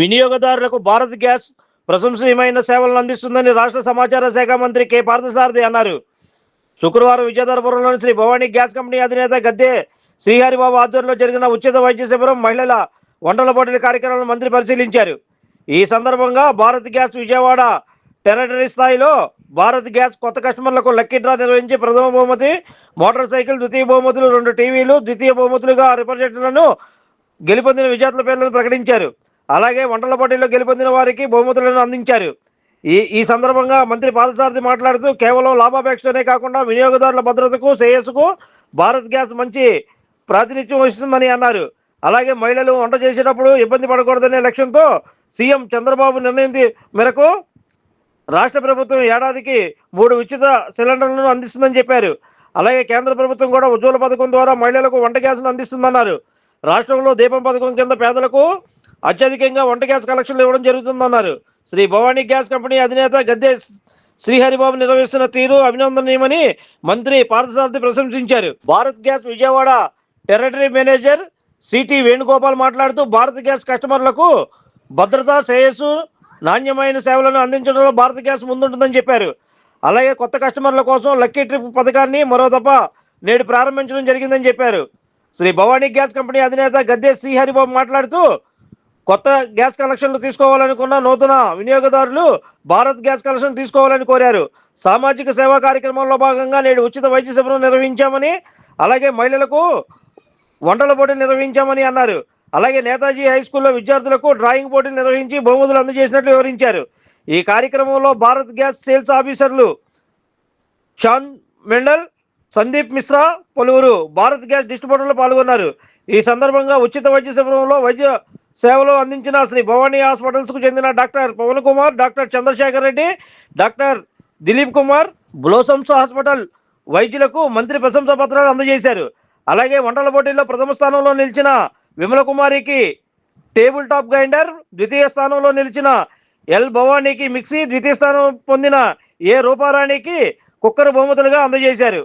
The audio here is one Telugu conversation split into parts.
వినియోగదారులకు భారత్ గ్యాస్ ప్రశంసనీయమైన సేవలను అందిస్తుందని రాష్ట్ర సమాచార శాఖ మంత్రి కె. పార్థసారథి అన్నారు. శుక్రవారం విజయధరపురంలోని శ్రీ భవానీ గ్యాస్ కంపెనీ అధినేత గద్దె శ్రీహరిబాబు ఆధ్వర్యంలో జరిగిన ఉచిత వైద్య శిబిరం మహిళల వంటల పోటీల కార్యక్రమాలను మంత్రి పరిశీలించారు. ఈ సందర్భంగా భారత్ గ్యాస్ విజయవాడ టెరిటరీ స్థాయిలో భారత్ గ్యాస్ కొత్త కస్టమర్లకు లక్కీ డ్రా నిర్వహించి ప్రథమ బహుమతి మోటార్ సైకిల్ ద్వితీయ బహుమతులు రెండు టీవీలు ద్వితీయ బహుమతులుగా రిప్రజెంట్లను గెలుపొందిన విజేతల పేర్లను ప్రకటించారు. అలాగే వంటల పోటీల్లో గెలుపొందిన వారికి బహుమతులను అందించారు. ఈ ఈ సందర్భంగా మంత్రి పాదసారథి మాట్లాడుతూ కేవలం లాభాపేక్షనే కాకుండా వినియోగదారుల భద్రతకు శ్రేయస్సుకు భారత్ గ్యాస్ మంచి ప్రాతినిధ్యం వహిస్తుందని అన్నారు. అలాగే మహిళలు వంట చేసేటప్పుడు ఇబ్బంది పడకూడదనే లక్ష్యంతో సీఎం చంద్రబాబు నిర్ణయం మేరకు రాష్ట్ర ప్రభుత్వం ఏడాదికి మూడు ఉచిత సిలిండర్లను అందిస్తుందని చెప్పారు. అలాగే కేంద్ర ప్రభుత్వం కూడా ఉజ్వల పథకం ద్వారా మహిళలకు వంట గ్యాస్ను అందిస్తుందన్నారు. రాష్ట్రంలో దీపం పథకం కింద పేదలకు అత్యధికంగా వంట గ్యాస్ కలెక్షన్లు ఇవ్వడం జరుగుతుందన్నారు. శ్రీ భవానీ గ్యాస్ కంపెనీ అధినేత గద్దె శ్రీహరిబాబు నిర్వహిస్తున్న తీరు అభినందనీయమని మంత్రి పార్థసారథి ప్రశంసించారు. Bharat gas Vijayawada territory manager CT Venugopal మాట్లాడుతూ భారత్ గ్యాస్ కస్టమర్లకు భద్రత శ్రేయస్సు నాణ్యమైన సేవలను అందించడంలో భారత్ గ్యాస్ ముందుంటుందని చెప్పారు. అలాగే కొత్త కస్టమర్ల కోసం లక్కీ ట్రిప్ పథకాన్ని మరో తప్ప నేడు ప్రారంభించడం జరిగిందని చెప్పారు. శ్రీ భవానీ గ్యాస్ కంపెనీ అధినేత గద్దె శ్రీహరిబాబు మాట్లాడుతూ కొత్త గ్యాస్ కనెక్షన్లు తీసుకోవాలనుకున్న నూతన వినియోగదారులు భారత్ గ్యాస్ కనెక్షన్ తీసుకోవాలని కోరారు. సామాజిక సేవా కార్యక్రమంలో భాగంగా నేడు ఉచిత వైద్య శిబిరం నిర్వహించామని అలాగే మహిళలకు వంటల పోటీలు నిర్వహించామని అన్నారు. అలాగే నేతాజీ హై స్కూల్లో విద్యార్థులకు డ్రాయింగ్ పోటీలు నిర్వహించి బహుమతులు అందజేసినట్లు వివరించారు. ఈ కార్యక్రమంలో భారత్ గ్యాస్ సేల్స్ ఆఫీసర్లు షాన్ మెండల్ సందీప్ మిశ్రా పలువురు భారత్ గ్యాస్ డిస్ట్రిబ్యూటర్లు పాల్గొన్నారు. ఈ సందర్భంగా ఉచిత వైద్య శిబిరంలో వైద్య సేవలు అందించిన శ్రీ భవానీ హాస్పిటల్స్కు చెందిన doctor Pavan Kumar doctor Chandrashekar Reddy doctor Dilip Kumar Blossoms hospital వైద్యులకు మంత్రి ప్రశంసా పత్రాలు అందజేశారు. అలాగే వంటల పోటీల్లో ప్రథమ స్థానంలో నిలిచిన విమల కుమారికి టేబుల్ టాప్ గ్రైండర్ ద్వితీయ స్థానంలో నిలిచిన ఎల్ భవానీకి మిక్సీ ద్వితీయ స్థానం పొందిన ఏ రూపారాణికి కుక్కర్ బహుమతులుగా అందజేశారు.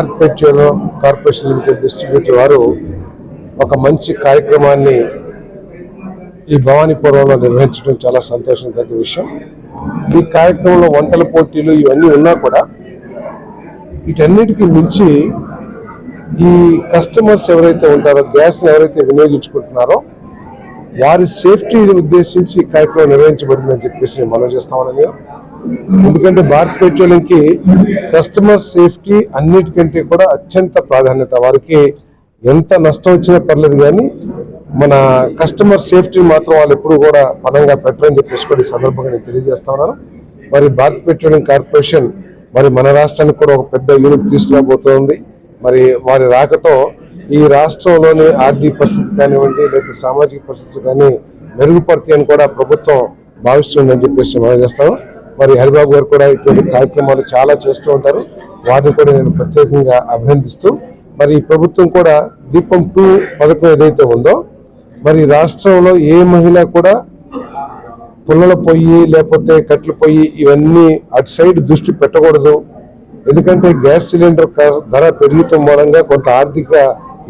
భారత్ కార్పొరేషన్ లిమిటెడ్ డిస్ట్రిబ్యూటర్ వారు ఒక మంచి కార్యక్రమాన్ని ఈ భవానీపురంలో నిర్వహించడం చాలా సంతోషం తగ్గ విషయం. ఈ కార్యక్రమంలో వంటల పోటీలు ఇవన్నీ ఉన్నా కూడా వీటన్నిటికీ మించి ఈ కస్టమర్స్ ఎవరైతే ఉంటారో గ్యాస్ని ఎవరైతే వినియోగించుకుంటున్నారో వారి సేఫ్టీని ఉద్దేశించి ఈ కార్యక్రమం నిర్వహించబడిందని చెప్పేసి మనం చేస్తామని ఎందుకంటే భారత్ పెట్రోలియంకి కస్టమర్ సేఫ్టీ అన్నిటికంటే కూడా అత్యంత ప్రాధాన్యత. వారికి ఎంత నష్టం వచ్చినా పర్లేదు కానీ మన కస్టమర్ సేఫ్టీ మాత్రం వాళ్ళు ఎప్పుడు కూడా పనంగా పెట్టరని చెప్పేసి కూడా ఈ సందర్భంగా నేను తెలియజేస్తా ఉన్నాను. మరి భారత్ పెట్రోలియం కార్పొరేషన్ మరి మన రాష్ట్రానికి కూడా ఒక పెద్ద యూనిట్ తీసుకురాబోతోంది. మరి వారి రాకతో ఈ రాష్ట్రంలోని ఆర్థిక పరిస్థితి కానివ్వండి లేదా సామాజిక పరిస్థితులు కానీ మెరుగుపడతాయని కూడా ప్రభుత్వం భావిస్తుందని చెప్పేసి మనం చేస్తాము మరి హరిబాబు గారు కూడా ఇటువంటి కార్యక్రమాలు చాలా చేస్తూ ఉంటారు. వాటిని కూడా నేను ప్రత్యేకంగా అభినందిస్తూ మరి ఈ ప్రభుత్వం కూడా దీపం టూ పథకం ఏదైతే ఉందో మరి రాష్ట్రంలో ఏ మహిళ కూడా పుల్లల పొయ్యి లేకపోతే కట్ల పొయ్యి ఇవన్నీ అటు సైడ్ దృష్టి పెట్టకూడదు. ఎందుకంటే గ్యాస్ సిలిండర్ ధర పెరుగుతున్న మూలంగా కొంత ఆర్థిక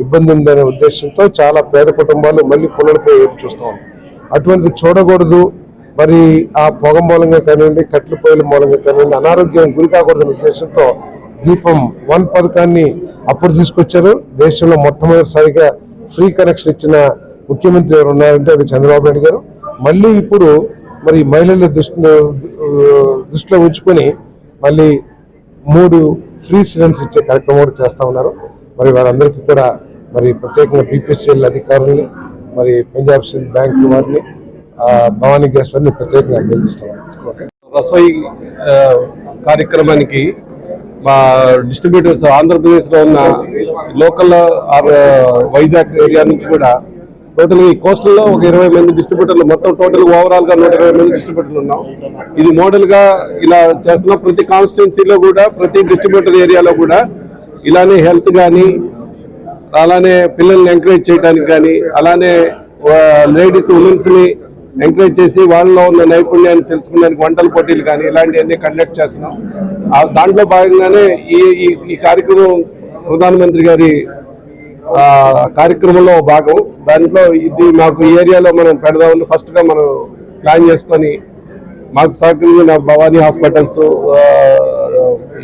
ఇబ్బంది ఉందనే ఉద్దేశంతో చాలా పేద కుటుంబాలు మళ్ళీ పుల్లల పొయ్యి వైపు చూస్తాం అటువంటిది చూడకూడదు. మరి ఆ పొగ మూలంగా కానివ్వండి కట్ల పొయ్యిల మూలంగా కానివ్వండి అనారోగ్యం గురి కాకూడదనే ఉద్దేశంతో దీపం వన్ పథకాన్ని అప్పుడు తీసుకొచ్చారు. దేశంలో మొట్టమొదటిసారిగా ఫ్రీ కనెక్షన్ ఇచ్చిన ముఖ్యమంత్రి ఎవరు ఉన్నారంటే అది చంద్రబాబు నాయుడు గారు. మళ్ళీ ఇప్పుడు మరి మహిళల దృష్టిలో దృష్టిలో ఉంచుకొని మళ్ళీ మూడు ఫ్రీ సిలిండర్స్ ఇచ్చే కార్యక్రమం కూడా చేస్తూ ఉన్నారు. మరి వారందరికీ కూడా మరి ప్రత్యేకంగా బీపీసీఎల్ అధికారుల్ని మరి పంజాబ్ సింధ్ బ్యాంక్ వారిని భవానీ గ్యాస్ వారిని ప్రత్యేకంగా అభినందిస్తాం రసోయి కార్యక్రమానికి మా డిస్ట్రిబ్యూటర్స్ ఆంధ్రప్రదేశ్లో ఉన్న లోకల్ ఆర్ వైజాగ్ ఏరియా నుంచి కూడా టోటల్ ఈ కోస్టల్లో ఒక ఇరవై మంది డిస్ట్రిబ్యూటర్లు మొత్తం టోటల్ ఓవరాల్గా నూట ఇరవై మంది డిస్ట్రిబ్యూటర్లు ఉన్నాం. ఇది మోడల్గా ఇలా చేస్తున్న ప్రతి కాన్స్టిట్యున్సీలో కూడా ప్రతి డిస్ట్రిబ్యూటర్ ఏరియాలో కూడా ఇలానే హెల్త్ కానీ అలానే పిల్లల్ని ఎంకరేజ్ చేయడానికి కానీ అలానే లేడీస్ ఉమెన్స్ని ఎంకరేజ్ చేసి వాళ్ళలో ఉన్న నైపుణ్యాన్ని తెలుసుకునేందుకు వంటల పోటీలు కానీ ఇలాంటివన్నీ కండక్ట్ చేస్తున్నాం. ఆ దాంట్లో భాగంగానే ఈ ఈ- ఈ కార్యక్రమం ప్రధానమంత్రి గారి కార్యక్రమంలో భాగం. దాంట్లో ఇది మాకు ఏరియాలో మనం పెడదామని ఫస్ట్గా మనం ప్లాన్ చేసుకొని మాకు సహకరించిన భవానీ హాస్పిటల్స్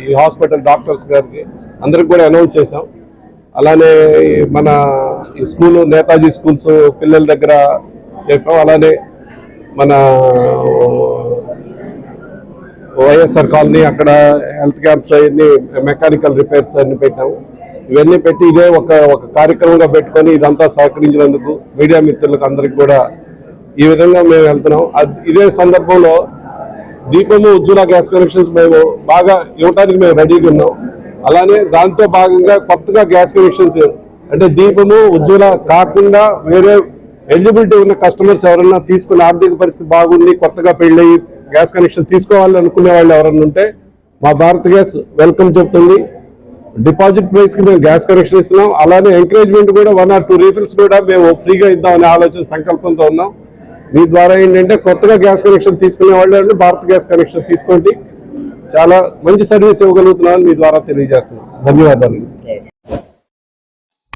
ఈ హాస్పిటల్ డాక్టర్స్ గారికి అందరికి కూడా అనౌన్స్ చేసాం అలానే మన ఈ స్కూల్ నేతాజీ స్కూల్స్ పిల్లల దగ్గర చెప్పాం. అలానే మన వైఎస్ఆర్ కాలనీ అక్కడ హెల్త్ క్యాంప్స్ అవన్నీ మెకానికల్ రిపేర్స్ అన్ని పెట్టాము ఇవన్నీ పెట్టి ఇదే ఒక ఒక కార్యక్రమంగా పెట్టుకొని ఇదంతా సహకరించినందుకు మీడియా మిత్రులకు అందరికి కూడా ఈ విధంగా మేము వెళ్తున్నాం ఇదే సందర్భంలో దీపము ఉజ్వల గ్యాస్ కనెక్షన్స్ మేము బాగా ఇవ్వడానికి మేము రెడీగా ఉన్నాం అలానే దాంతో భాగంగా కొత్తగా గ్యాస్ కనెక్షన్స్ అంటే దీపము ఉజ్వల కాకుండా వేరే ఎలిజిబిలిటీ ఉన్న కస్టమర్స్ ఎవరన్నా తీసుకుని ఆర్థిక పరిస్థితి బాగుంది కొత్తగా పెళ్ళయి గ్యాస్ కనెక్షన్ తీసుకోవాలి అనుకునే వాళ్ళు ఎవరన్నా ఉంటే మా భారత్ గ్యాస్ వెల్కమ్ చెప్తుంది. డిపాజిట్ ప్రైస్కి మేము గ్యాస్ కనెక్షన్ ఇస్తున్నాం. అలానే ఎంకరేజ్మెంట్ కూడా వన్ ఆర్ టూ రీఫిల్స్ కూడా మేము ఫ్రీగా ఇద్దామనే ఆలోచన సంకల్పంతో ఉన్నాం. మీ ద్వారా ఏంటంటే కొత్తగా గ్యాస్ కనెక్షన్ తీసుకునే వాళ్ళు భారత్ గ్యాస్ కనెక్షన్ తీసుకోండి. చాలా మంచి సర్వీస్ ఇవ్వగలుగుతున్నామని మీ ద్వారా తెలియజేస్తున్నాం. ధన్యవాదాలు.